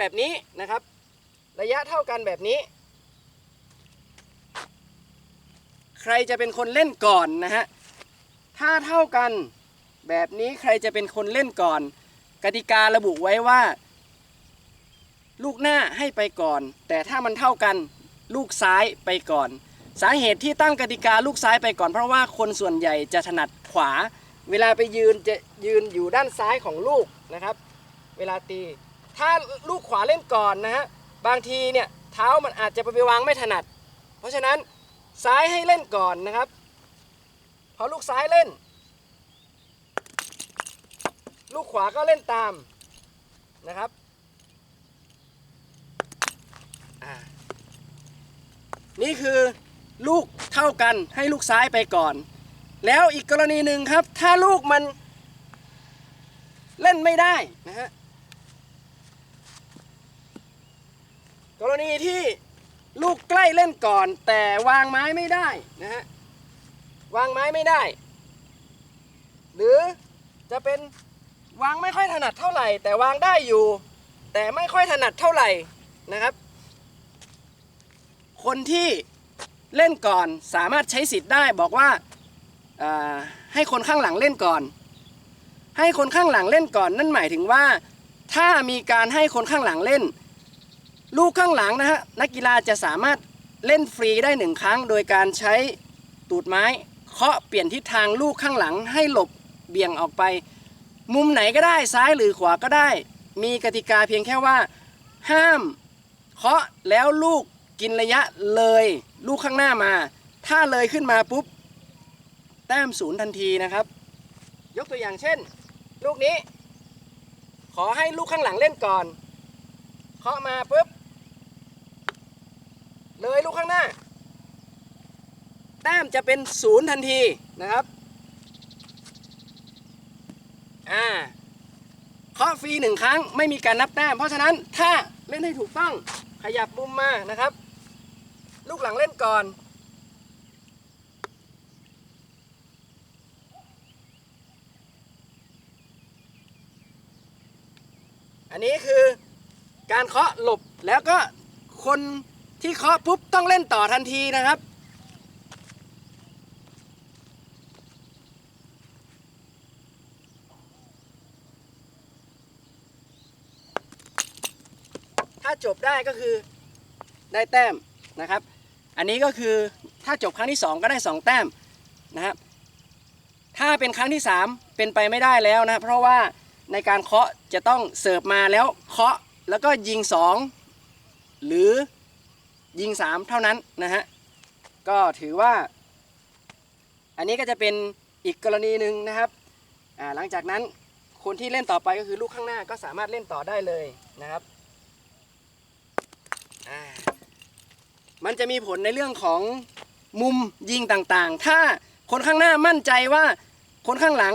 แบบนี้นะครับ ระยะเท่ากันแบบนี้ ใครจะเป็นคนเล่นก่อนนะฮะถ้าเท่ากันแบบนี้ใครจะเป็นคนเล่นก่อน กติการะบุไว้ว่า ลูกหน้าให้ไปก่อน แต่ถ้ามันเท่ากันลูกซ้ายไปก่อน สาเหตุที่ตั้งกติกาลูกซ้ายไปก่อน เพราะว่าคนส่วนใหญ่จะถนัดขวา เวลาไปยืนจะยืนอยู่ด้านซ้ายของลูกนะครับ เวลาตี ถ้าลูกขวาเล่นก่อนนะฮะบางทีเนี่ยเท้ามันอาจจะไปวางไม่ถนัด เพราะฉะนั้นซ้ายให้เล่นก่อนนะครับ พอลูกซ้ายเล่น ลูกขวาก็เล่นตามนะครับนี่คือลูกเท่ากันให้ลูกซ้ายไปก่อน แล้วอีกกรณีหนึ่งครับ ถ้าลูกมันเล่นไม่ได้นะฮะ กรณีที่ลูกใกล้เล่นก่อน แต่วางไม้ไม่ได้นะฮะวางไม้ไม่ได้ หรือจะเป็นวางไม่ค่อยถนัดเท่าไหร่ แต่วางได้อยู่ แต่ไม่ค่อยถนัดเท่าไหร่นะครับ คนที่เล่นก่อนสามารถใช้สิทธิ์ได้บอกว่าาให้คนข้างหลังเล่นก่อน ให้คนข้างหลังเล่นก่อนนั่นหมายถึงว่า ถ้ามีการให้คนข้างหลังเล่น ลูกข้างหลังนะฮะนักกีฬาจะสามารถเล่นฟรีได้หนึ่งครั้ง โดยการใช้ตูดไม้เคาะเปลี่ยนทิศทางลูกข้างหลังให้หลบเบี่ยงออกไป มุมไหนก็ได้ซ้ายหรือขวาก็ได้ มีกติกาเพียงแค่ว่า ห้ามเคาะแล้วลูกกินระยะเลยลูกข้างหน้ามา ถ้าเลยขึ้นมาปุ๊บแต้มศูนย์ทันทีนะครับ ยกตัวอย่างเช่น ลูกนี้ ขอให้ลูกข้างหลังเล่นก่อนเคาะมาปุ๊บ เลยลูกข้างหน้า แต้มจะเป็นศูนย์ทันทีนะครับอ่าเคาะฟรีหนึ่งครั้งไม่มีการนับแต้ม เพราะฉะนั้นถ้าเล่นให้ถูกต้องขยับมุมมานะครับ ลูกหลังเล่นก่อนอันนี้คือการเคาะหลบแล้วก็คน ที่เคาะปุ๊บต้องเล่นต่อทันทีนะครับ ถ้าจบได้ก็คือได้แต้มนะครับ อันนี้ก็คือถ้าจบครั้งที่ 2 ก็ได้ 2 แต้มนะครับ ถ้าเป็นครั้งที่ 3 เป็นไปไม่ได้แล้วนะเพราะว่าในการเคาะจะต้องเสิร์ฟมาแล้วเคาะแล้วก็ยิง 2 หรือ ยิง 3 เท่านั้นนะฮะก็ถือว่า อันนี้ก็จะเป็นอีกกรณีหนึ่งนะครับหลังจากนั้นคนที่เล่นต่อไปก็คือลูกข้างหน้าก็สามารถเล่นต่อได้เลยนะครับมันจะมีผลในเรื่องของมุมยิงต่างๆ ถ้าคนข้างหน้ามั่นใจว่าคนข้างหลัง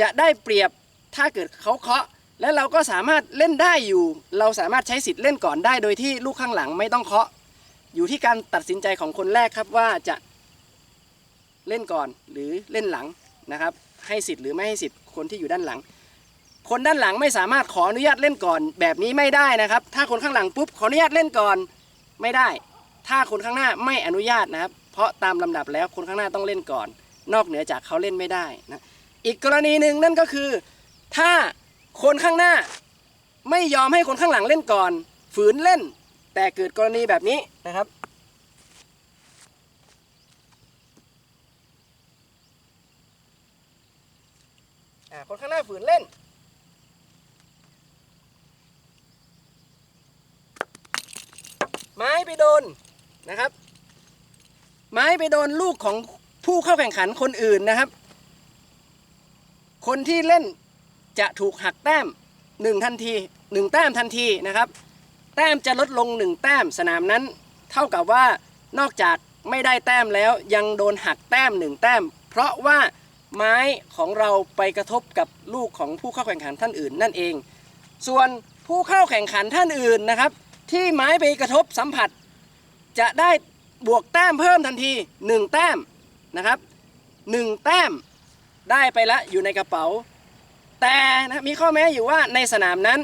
จะได้เปรียบถ้าเกิดเขาเคาะ แล้วเราก็สามารถเล่นได้อยู่ เราสามารถใช้สิทธิ์เล่นก่อนได้โดยที่ลูกข้างหลังไม่ต้องเคาะ อยู่ที่การตัดสินใจของคนแรกครับว่าจะเล่นก่อนหรือเล่นหลังนะครับ ให้สิทธิ์หรือไม่ให้สิทธิ์คนที่อยู่ด้านหลัง คนด้านหลังไม่สามารถขออนุญาตเล่นก่อนแบบนี้ไม่ได้นะครับ ถ้าคนข้างหลังปุ๊บขออนุญาตเล่นก่อนไม่ได้ ถ้าคนข้างหน้าไม่อนุญาตนะครับ เพราะตามลำดับแล้วคนข้างหน้าต้องเล่นก่อน นอกเหนือจากเขาเล่นไม่ได้นะอีกกรณีหนึ่งนั่นก็คือ ถ้าคนข้างหน้าไม่ยอมให้คนข้างหลังเล่นก่อน ฝืนเล่น แต่เกิดกรณีแบบนี้นะครับ คนข้างหน้าฝืนเล่น ไม้ไปโดนนะครับ ไม้ไปโดนลูกของผู้เข้าแข่งขันคนอื่นนะครับ คนที่เล่นจะถูกหักแต้มหนึ่งทันทีหนึ่งแต้มทันทีนะครับ แต้มจะลดลงหนึ่งแต้มสนามนั้น เท่ากับว่านอกจากไม่ได้แต้มแล้วยังโดนหักแต้มหนึ่งแต้ม เพราะว่าไม้ของเราไปกระทบกับลูกของผู้เข้าแข่งขันท่านอื่นนั่นเอง ส่วนผู้เข้าแข่งขันท่านอื่นนะครับ ที่ไม้ไปกระทบสัมผัส จะได้บวกแต้มเพิ่มทันที 1 แต้มนะครับ1แต้มได้ไปละอยู่ในกระเป๋า แต่นะมีข้อแม้อยู่ว่าในสนามนั้น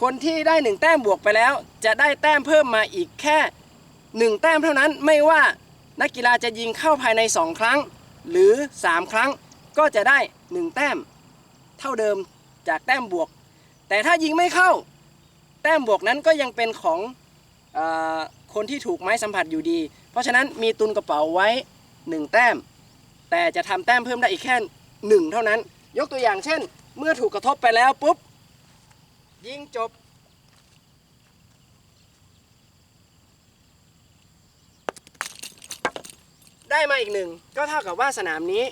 คนที่ได้หนึ่งแต้มบวกไปแล้ว จะได้แต้มเพิ่มมาอีกแค่หนึ่งแต้มเท่านั้นไม่ว่านักกีฬาจะยิงเข้าภายใน 2 ครั้ง หรือ 3 ครั้งก็จะได้ 1 แต้ม เท่าเดิมจากแต้มบวก แต่ถ้ายิงไม่เข้า แต้มบวกนั้นก็ยังเป็นของอคนที่ถูกไม้สัมผัสอยู่ดี เพราะฉะนั้นมีตุนกระเป๋าไว้ 1 แต้ม แต่จะทำแต้มเพิ่มได้อีกแค่ 1 เท่านั้น ยกตัวอย่างเช่น เมื่อถูกกระทบไปแล้วปุ๊บ ยิงจบ ได้มาอีกหนึ่ง ก็เท่ากับว่าสนามนี้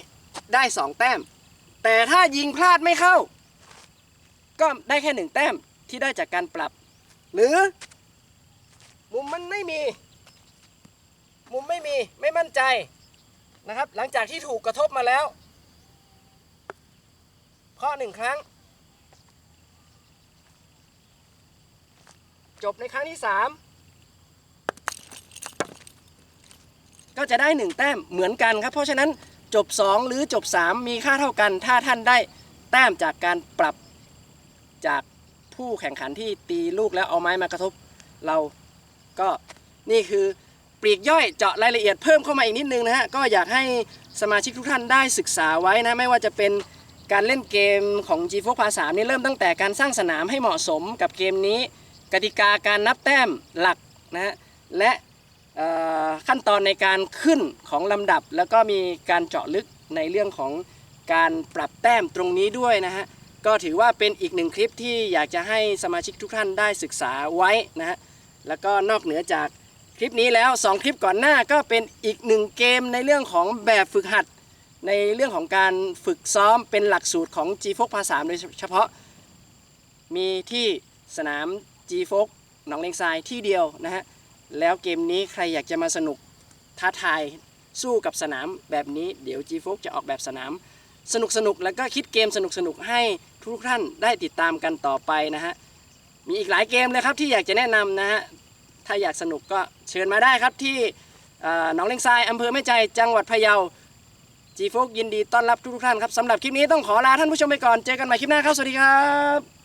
ได้2แต้ม แต่ถ้ายิงพลาดไม่เข้า ก็ได้แค่หนึ่งแต้มที่ได้จากการปรับ หรือ มุมมันไม่มี มุมไม่มีไม่มั่นใจนะครับ หลังจากที่ถูกกระทบมาแล้วเคาะหนึ่งครั้ง จบในครั้งที่3ก็จะได้1แต้มเหมือนกันครับ เพราะฉะนั้นจบ2หรือจบ3มีค่าเท่ากัน ถ้าท่านได้แต้มจากการปรับจากผู้แข่งขันที่ตีลูกแล้วเอาไม้มากระทบเราก็นี่คือปลีกย่อยเจาะรายละเอียดเพิ่มเข้ามาอีกนิดนึงนะฮะก็อยากให้สมาชิกทุกท่านได้ศึกษาไว้นะไม่ว่าจะเป็นการเล่นเกมของ g 4 p a 3นี่เริ่มตั้งแต่การสร้างสนามให้เหมาะสมกับเกมนี้ กติกาการนับแต้มหลักนะฮะและขั้นตอนในการขึ้นของลำดับ แล้วก็มีการเจาะลึกในเรื่องของการปรับแต้มตรงนี้ด้วยนะฮะก็ถือว่าเป็นอีกหนึ่งคลิปที่อยากจะให้สมาชิกทุกท่านได้ศึกษาไว้นะฮะแล้วก็นอกเหนือจากคลิปนี้แล้ว 2 คลิปก่อนหน้าก็เป็นอีกหนึ่งเกมในเรื่องของแบบฝึกหัด ในเรื่องของการฝึกซ้อมเป็นหลักสูตรของ g f o ภาษาโดยเฉพาะมีที่สนาม g f o หนองเลงทรายที่เดียวนะฮะแล้วเกมนี้ใครอยากจะมาสนุกท้าทายสู้กับสนามแบบนี้เดี๋ยว g f o จะออกแบบสนาม สนุกสนุกแล้วก็คิดเกมสนุกสนุกให้ทุกท่านได้ติดตามกันต่อไปนะฮะมีอีกหลายเกมเลยครับที่อยากจะแนะนำนะฮะถ้าอยากสนุกก็เชิญมาได้ครับที่เอ่อหนองเลงทรายอำเภอแม่ใจจังหวัดพะเยาจีโฟกยินดีต้อนรับทุกท่านครับสำหรับคลิปนี้ต้องขอลาท่านผู้ชมไปก่อน เจอกันใหม่คลิปหน้าครับ สวัสดีครับ